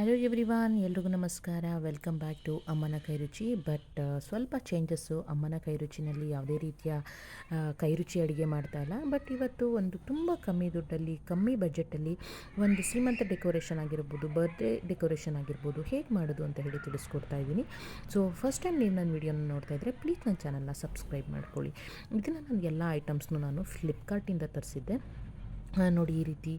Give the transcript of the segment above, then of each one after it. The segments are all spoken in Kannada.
ಹಲೋ ಎವ್ರಿವಾನ್ ಎಲ್ರಿಗೂ ನಮಸ್ಕಾರ. ವೆಲ್ಕಮ್ ಬ್ಯಾಕ್ ಟು ಅಮ್ಮನ ಕೈರುಚಿ ಬಟ್ ಸ್ವಲ್ಪ ಚೇಂಜಸ್ಸು ಅಮ್ಮನ ಕೈರುಚಿನಲ್ಲಿ ಯಾವುದೇ ರೀತಿಯ ಕೈರುಚಿ ಅಡುಗೆ ಮಾಡ್ತಾ ಇಲ್ಲ. ಬಟ್ ಇವತ್ತು ಒಂದು ತುಂಬ ಕಮ್ಮಿ ದುಡ್ಡಲ್ಲಿ, ಕಮ್ಮಿ ಬಜೆಟಲ್ಲಿ ಒಂದು ಶ್ರೀಮಂತ ಡೆಕೋರೇಷನ್ ಆಗಿರ್ಬೋದು ಬರ್ತ್ಡೇ ಡೆಕೋರೇಷನ್ ಆಗಿರ್ಬೋದು ಹೇಗೆ ಮಾಡೋದು ಅಂತ ಹೇಳಿ ತಿಳಿಸ್ಕೊಡ್ತಾ ಇದ್ದೀನಿ. ಸೊ ಫಸ್ಟ್ ಟೈಮ್ ನೀವು ನನ್ನ ವಿಡಿಯೋನ ನೋಡ್ತಾ ಇದ್ದರೆ ಪ್ಲೀಸ್ ನನ್ನ ಚಾನಲ್ನ ಸಬ್ಸ್ಕ್ರೈಬ್ ಮಾಡ್ಕೊಳ್ಳಿ. ಇದನ್ನು ನಾನು ಎಲ್ಲ ಐಟಮ್ಸ್ನು ನಾನು ಫ್ಲಿಪ್ಕಾರ್ಟಿಂದ ತರಿಸಿದ್ದೆ. ನೋಡಿ ಈ ರೀತಿ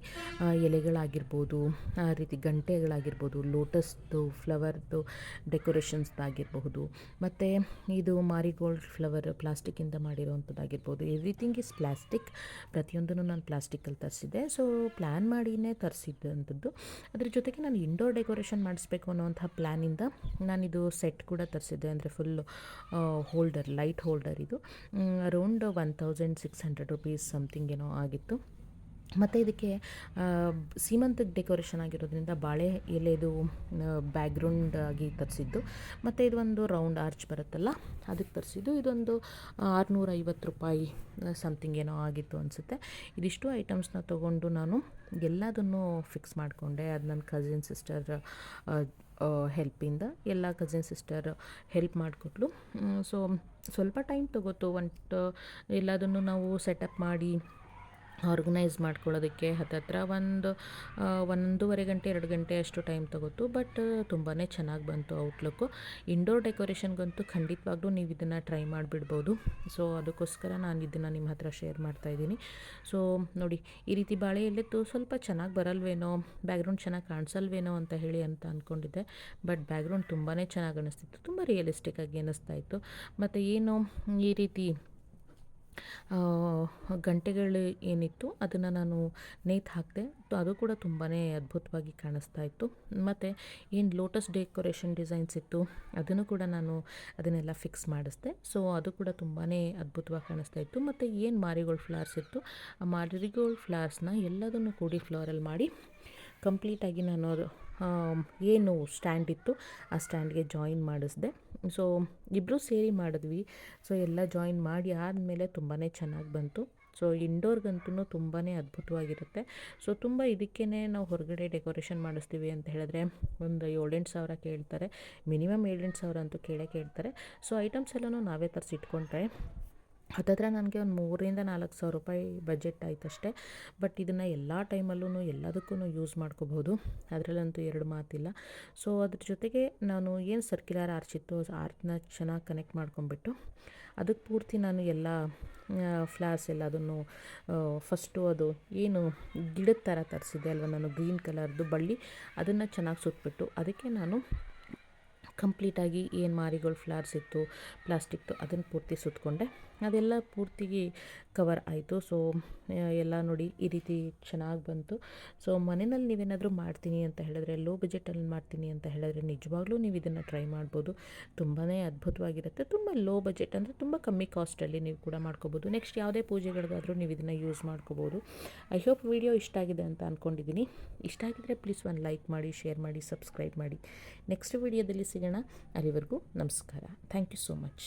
ಎಲೆಗಳಾಗಿರ್ಬೋದು, ಆ ರೀತಿ ಗಂಟೆಗಳಾಗಿರ್ಬೋದು, ಲೋಟಸ್ದು, ಫ್ಲವರ್ದು, ಡೆಕೋರೇಷನ್ಸ್ದಾಗಿರಬಹುದು, ಮತ್ತು ಇದು ಮಾರಿಗೋಲ್ಡ್ ಫ್ಲವರ್ ಪ್ಲಾಸ್ಟಿಕ್ಕಿಂದ ಮಾಡಿರೋವಂಥದ್ದಾಗಿರ್ಬೋದು. Everything is plastic. ಪ್ರತಿಯೊಂದನ್ನು ನಾನು ಪ್ಲಾಸ್ಟಿಕ್ಕಲ್ಲಿ ತರಿಸಿದ್ದೆ. ಸೊ ಪ್ಲ್ಯಾನ್ ಮಾಡಿನೇ ತರಿಸಿದ್ದಂಥದ್ದು ಅದ್ರ ಜೊತೆಗೆ ನಾನು ಇಂಡೋರ್ ಡೆಕೋರೇಷನ್ ಮಾಡಿಸ್ಬೇಕು ಅನ್ನೋವಂಥ ಪ್ಲ್ಯಾನಿಂದ ನಾನಿದು ಸೆಟ್ ಕೂಡ ತರಿಸಿದ್ದೆ. ಅಂದರೆ ಫುಲ್ ಹೋಲ್ಡರ್ ಲೈಟ್ ಹೋಲ್ಡರ್ ಇದು. Around one thousand six hundred rupees something ಏನೋ ಆಗಿತ್ತು. ಮತ್ತು ಇದಕ್ಕೆ ಸೀಮಂತದ ಡೆಕೋರೇಷನ್ ಆಗಿರೋದ್ರಿಂದ ಬಾಳೆ ಎಲೆದು ಬ್ಯಾಕ್ಗ್ರೌಂಡ್ ಆಗಿ ತರಿಸಿದ್ದು. ಮತ್ತು ಇದೊಂದು ರೌಂಡ್ ಆರ್ಚ್ ಬರುತ್ತಲ್ಲ, ಅದಕ್ಕೆ ತರಿಸಿದ್ದು. ಇದೊಂದು ಆರುನೂರೈವತ್ತು ರೂಪಾಯಿ ಸಮಥಿಂಗ್ ಏನೋ ಆಗಿತ್ತು ಅನಿಸುತ್ತೆ. ಇದಿಷ್ಟು ಐಟಮ್ಸ್ನ ತೊಗೊಂಡು ನಾನು ಎಲ್ಲದನ್ನು ಫಿಕ್ಸ್ ಮಾಡಿಕೊಂಡೆ. ಅದು ನನ್ನ ಕಸಿನ್ ಸಿಸ್ಟರ್ ಹೆಲ್ಪಿಂದ ಎಲ್ಲ ಕಸಿನ್ ಸಿಸ್ಟರ್ ಹೆಲ್ಪ್ ಮಾಡಿಕೊಟ್ಲು. ಸೊ ಸ್ವಲ್ಪ ಟೈಮ್ ತೊಗೋತು. ಒಂಟು, ಎಲ್ಲದನ್ನು ನಾವು ಸೆಟಪ್ ಮಾಡಿ ಆರ್ಗನೈಸ್ ಮಾಡ್ಕೊಳ್ಳೋದಕ್ಕೆ ಹತ್ತತ್ರ ಒಂದು ಒಂದೂವರೆ ಗಂಟೆ, ಎರಡು ಗಂಟೆ ಅಷ್ಟು ಟೈಮ್ ತಗೋತು. ಬಟ್ ತುಂಬಾ ಚೆನ್ನಾಗಿ ಬಂತು ಔಟ್ಲುಕ್ಕು ಇಂಡೋರ್ ಡೆಕೋರೇಷನ್ಗಂತೂ ಖಂಡಿತವಾಗ್ಲೂ ನೀವು ಇದನ್ನು ಟ್ರೈ ಮಾಡಿಬಿಡ್ಬೋದು. ಸೊ, ಅದಕ್ಕೋಸ್ಕರ ನಾನು ಇದನ್ನು ನಿಮ್ಮ ಹತ್ರ ಶೇರ್ ಮಾಡ್ತಾಯಿದ್ದೀನಿ ಸೊ, ನೋಡಿ, ಈ ರೀತಿ ಬಾಳೆ ಎಲೆತ್ತು ಸ್ವಲ್ಪ ಚೆನ್ನಾಗಿ ಬರಲ್ವೇನೋ, ಬ್ಯಾಕ್ಗ್ರೌಂಡ್ ಚೆನ್ನಾಗಿ ಕಾಣಿಸಲ್ವೇನೋ ಅಂತ ಹೇಳಿ ಅಂತ ಅಂದ್ಕೊಂಡಿದ್ದೆ ಬಟ್ ಬ್ಯಾಕ್ಗ್ರೌಂಡ್ ತುಂಬಾ ಚೆನ್ನಾಗಿ ಅನ್ನಿಸ್ತಿತ್ತು ತುಂಬ ರಿಯಲಿಸ್ಟಿಕ್ ಆಗಿ ಅನ್ನಿಸ್ತಾ ಇತ್ತು. ಮತ್ತು ಏನು ಈ ರೀತಿ ಗಂಟೆಗಳು ಏನಿತ್ತು, ಅದನ್ನು ನಾನು ನೇತು ಹಾಕಿದೆ. ಅದು ಕೂಡ ತುಂಬಾ ಅದ್ಭುತವಾಗಿ ಕಾಣಿಸ್ತಾ ಇತ್ತು. ಮತ್ತು ಏನು ಲೋಟಸ್ ಡೆಕೋರೇಷನ್ ಡಿಸೈನ್ಸ್ ಇತ್ತು, ಅದನ್ನು ಕೂಡ ನಾನು ಅದನ್ನೆಲ್ಲ ಫಿಕ್ಸ್ ಮಾಡಿಸ್ದೆ. ಸೊ ಅದು ಕೂಡ ತುಂಬಾ ಅದ್ಭುತವಾಗಿ ಕಾಣಿಸ್ತಾ ಇತ್ತು. ಮತ್ತು ಏನು ಮಾರಿಗೋಲ್ಡ್ ಫ್ಲವರ್ಸ್ ಇತ್ತು, ಆ ಮಾರಿಗೋಲ್ಡ್ ಫ್ಲವರ್ಸ್ನ ಎಲ್ಲದನ್ನು ಕೂಡಿ ಫ್ಲವರಲ್ಲಿ ಮಾಡಿ ಕಂಪ್ಲೀಟಾಗಿ ನಾನು ಏನು ಸ್ಟ್ಯಾಂಡ್ ಇತ್ತು, ಆ ಸ್ಟ್ಯಾಂಡ್ಗೆ ಜಾಯಿನ್ ಮಾಡಿಸ್ದೆ. ಸೊ ಇಬ್ಬರು ಸೇರಿ ಮಾಡಿದ್ವಿ. ಸೊ ಎಲ್ಲ ಜಾಯಿನ್ ಮಾಡಿ ಆದಮೇಲೆ ತುಂಬಾ ಚೆನ್ನಾಗಿ ಬಂತು. ಸೊ ಇಂಡೋರ್ಗಂತೂ ತುಂಬಾ ಅದ್ಭುತವಾಗಿರುತ್ತೆ. ಸೊ ತುಂಬ ಇದಕ್ಕೇ ನಾವು ಹೊರಗಡೆ ಡೆಕೋರೇಷನ್ ಮಾಡಿಸ್ತೀವಿ ಅಂತ ಹೇಳಿದ್ರೆ, ಒಂದು ಏಳೆಂಟು ಸಾವಿರ ಕೇಳ್ತಾರೆ. ಮಿನಿಮಮ್ ಏಳೆಂಟು ಸಾವಿರ ಅಂತೂ ಕೇಳೇ ಕೇಳ್ತಾರೆ. ಸೊ ಐಟಮ್ಸ್ ಎಲ್ಲನೂ ನಾವೇ ತರಿಸಿಟ್ಕೊಂಡ್ರೆ ಹತ್ತತ್ರ ನನಗೆ ಒಂದು ಮೂರರಿಂದ ನಾಲ್ಕು ಸಾವಿರ ರೂಪಾಯಿ ಬಜೆಟ್ ಆಯ್ತಷ್ಟೇ. ಬಟ್ ಇದನ್ನು ಎಲ್ಲ ಟೈಮಲ್ಲೂ ಎಲ್ಲದಕ್ಕೂ ಯೂಸ್ ಮಾಡ್ಕೋಬೋದು. ಅದರಲ್ಲಂತೂ ಎರಡು ಮಾತಿಲ್ಲ. ಸೊ ಅದ್ರ ಜೊತೆಗೆ ನಾನು ಏನು ಸರ್ಕ್ಯುಲರ್ ಆರ್ಚ್ ಇತ್ತು ಚೆನ್ನಾಗಿ ಕನೆಕ್ಟ್ ಮಾಡ್ಕೊಂಬಿಟ್ಟು ಅದಕ್ಕೆ ಪೂರ್ತಿ ನಾನು ಎಲ್ಲ ಫ್ಲಾಸ್ ಎಲ್ಲ ಅದನ್ನು ಫಸ್ಟು ಅದು ಏನು ಗಿಡದ ಥರ ತರಿಸಿದೆ ಅಲ್ವ ನಾನು ಗ್ರೀನ್ ಕಲರ್ದು ಬಳ್ಳಿ, ಅದನ್ನು ಚೆನ್ನಾಗಿ ಸುತ್ತಬಿಟ್ಟು ಅದಕ್ಕೆ ನಾನು ಕಂಪ್ಲೀಟಾಗಿ ಏನು ಮಾರಿಗೋಲ್ಡ್ ಫ್ಲವರ್ಸ್ ಇತ್ತು ಪ್ಲಾಸ್ಟಿಕ್ದು ಅದನ್ನು ಪೂರ್ತಿ ಸುತ್ತಕೊಂಡೆ ಅದೆಲ್ಲ ಪೂರ್ತಿಗೆ ಕವರ್ ಆಯಿತು. ಸೊ, ಎಲ್ಲ ನೋಡಿ ಈ ರೀತಿ ಚೆನ್ನಾಗಿ ಬಂತು. ಸೊ ಮನೆಯಲ್ಲಿ ನೀವೇನಾದರೂ ಮಾಡ್ತೀನಿ ಅಂತ ಹೇಳಿದ್ರೆ ಲೋ ಬಜೆಟಲ್ಲಿ ಮಾಡ್ತೀನಿ ಅಂತ ಹೇಳಿದ್ರೆ ನಿಜವಾಗ್ಲೂ ನೀವು ಇದನ್ನು ಟ್ರೈ ಮಾಡ್ಬೋದು. ತುಂಬಾ ಅದ್ಭುತವಾಗಿರುತ್ತೆ. ತುಂಬ ಲೋ ಬಜೆಟ್ ಅಂದರೆ ತುಂಬ ಕಮ್ಮಿ ಕಾಸ್ಟಲ್ಲಿ ನೀವು ಕೂಡ ಮಾಡ್ಕೋಬೋದು. ನೆಕ್ಸ್ಟ್ ಯಾವುದೇ ಪೂಜೆಗಳಿಗಾದರೂ ನೀವು ಇದನ್ನು ಯೂಸ್ ಮಾಡ್ಕೋಬೋದು. ಐ ಹೋಪ್ ವಿಡಿಯೋ ಇಷ್ಟ ಆಗಿದೆ ಅಂತ ಅಂದ್ಕೊಂಡಿದ್ದೀನಿ ಇಷ್ಟ ಆಗಿದ್ರೆ ಪ್ಲೀಸ್ ಒಂದು ಲೈಕ್ ಮಾಡಿ ಶೇರ್ ಮಾಡಿ ಸಬ್ಸ್ಕ್ರೈಬ್ ಮಾಡಿ. ನೆಕ್ಸ್ಟ್ ವಿಡಿಯೋದಲ್ಲಿ ಸಿಗೋಣ ಅಲ್ಲಿವರೆಗೂ ನಮಸ್ಕಾರ. Thank you so much